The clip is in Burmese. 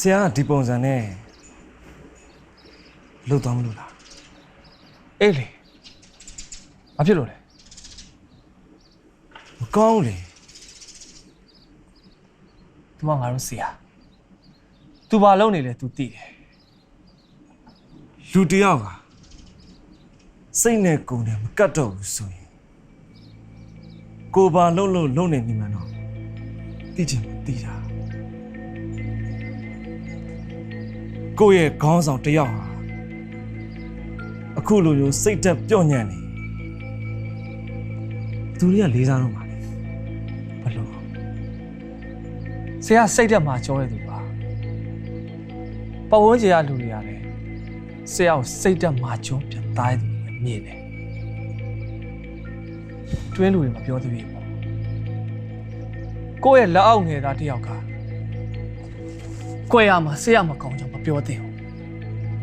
ဆရာကဒီပုံစံနဲ့လှုပ်သွားမလို့လားအေးလေဘာဖြစ်လို့လဲမကောင်းဘူးလေသူကငါတို့ဆရာ तू ဘာလုပ်နေလဲ तू သိတယ်လူတစ်ယောက်ကစိတ်နဲ့ကိုယ်နဲ့မကတ်တော့ဘူးဆိုရင်ကိုယ်ပါလှုပ်လို့လှုပ်နေနေမှန်းတော့သိချင်မှသိတာ ကိုယ့်ရဲ့ခေါင်းဆောင်တစ်ယောက်ဟာအခုလိုမျိုးစိတ်သက်ပြော့ညံ့နေသူတွေကလေးစားတော့မှာလေဘယ်လိုဆရာစိတ်တက်မှာကြောတဲ့သူပါပဝန်းကျင်ကလူတွေကလည်းဆရာကိုစိတ်တက်မှာကြောပြတ်သားတဲ့သူတွေပဲမြင်တယ်တွင်းလူတွေမပြောသေးဘူးပေါ့ကိုယ့်ရဲ့လက်အောက်ငယ်သားတစ်ယောက်က ကိုယ်ရမှာဆရာမကောင်းကြောင်မပြောသေးဘူး